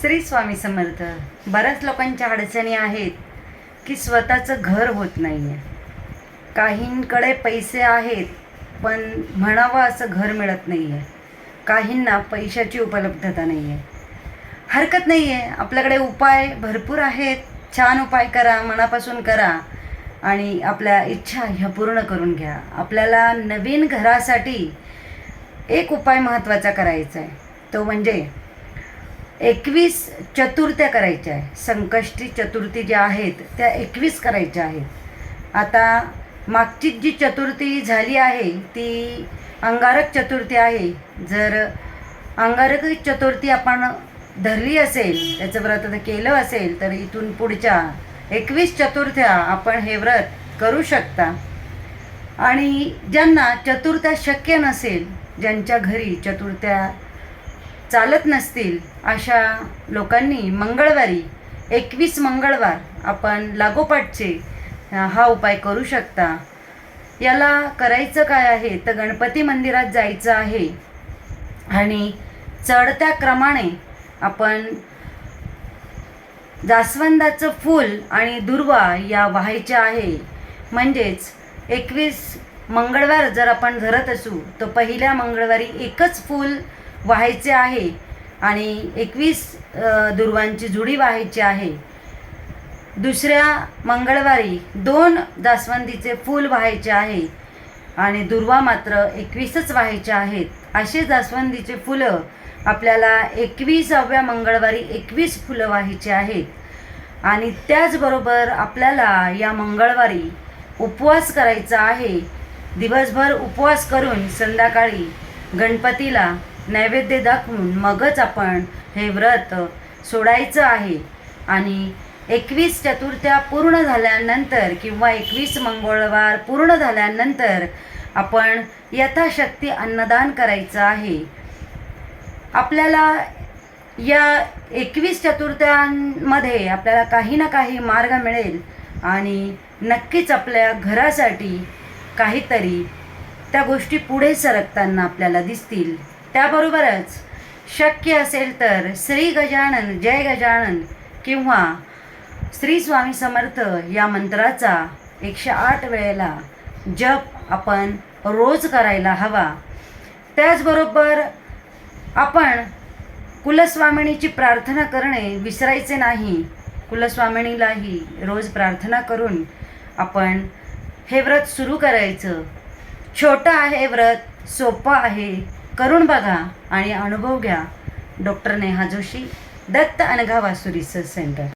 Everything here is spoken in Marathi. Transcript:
श्री स्वामी समर्थ बऱ्याच लोकांच्या अडचणी आहेत की स्वतःचं घर होत नाही आहे काहींकडे पैसे आहेत पण म्हणावं असं घर मिळत नाही आहे काहींना पैशाची उपलब्धता नाही आहे हरकत नाही आहे आपल्याकडे उपाय भरपूर आहेत. छान उपाय करा मनापासून करा आणि आपल्या इच्छा ह्या पूर्ण करून घ्या. आपल्याला नवीन घरासाठी एक उपाय महत्त्वाचा करायचा आहे तो म्हणजे एकवीस चतुर्थ्या करायच्या आहे संकष्टी चतुर्थी ज्या आहेत त्या एकवीस करायच्या आहेत. आता मागची जी चतुर्थी झाली आहे ती अंगारक चतुर्थी आहे. जर अंगारक चतुर्थी आपण धरली असेल त्याचं व्रत केलं असेल तर इथून पुढच्या एकवीस चतुर्थ्या आपण हे व्रत करू शकता. आणि ज्यांना चतुर्थ्या शक्य नसेल ज्यांच्या घरी चतुर्थ्या चालत नसतील अशा लोकांनी मंगळवारी एकवीस मंगळवार आपण लागोपाठचे हा उपाय करू शकता. याला करायचं काय आहे? तर गणपती मंदिरात जायचं आहे. आणि चढत्या क्रमाने आपण जास्वंदाचं फूल आणि दुर्वा या व्हायच्या आहे. म्हणजेच एकवीस मंगळवार जर आपण धरत असू तर पहिल्या मंगळवारी एकच फूल व्हायचे आहे आणि एकवीस दुर्वांची जुडी व्हायची आहे. दुसऱ्या मंगळवारी दोन जास्वंदीचे फूल व्हायचे आहे आणि दुर्वा मात्र एकवीसच व्हायचे आहेत. असे जास्वंदीचे फुलं आपल्याला एकवीसाव्या मंगळवारी एकवीस फुलं व्हायची आहेत. आणि त्याचबरोबर आपल्याला या मंगळवारी उपवास करायचा आहे. दिवसभर उपवास करून संध्याकाळी गणपतीला नैवेद्य दाखवून मगच आपण हे व्रत सोडायचं आहे. आणि एकवीस चतुर्थ्या पूर्ण झाल्यानंतर किंवा एकवीस मंगळवार पूर्ण झाल्यानंतर आपण यथाशक्ती अन्नदान करायचं आहे. आपल्याला या एकवीस चतुर्थ्यांमध्ये आपल्याला काही ना काही मार्ग मिळेल आणि नक्कीच आपल्या घरासाठी काहीतरी त्या गोष्टी पुढे सरकताना आपल्याला दिसतील. त्याबरोबरच शक्य असेल तर श्री गजानन जय गजानन किंवा श्री स्वामी समर्थ या मंत्राचा एकशे आठ वेळेला जप आपण रोज करायला हवा. त्याचबरोबर आपण कुलस्वामिनीची प्रार्थना करणे विसरायचे नाही. कुलस्वामिनीलाही रोज प्रार्थना करून आपण हे व्रत सुरू करायचं. छोटं आहे व्रत सोपं आहे करून बघा आणि अनुभव घ्या. Doctor Neha Joshi Datt Anagha Vasuri centre.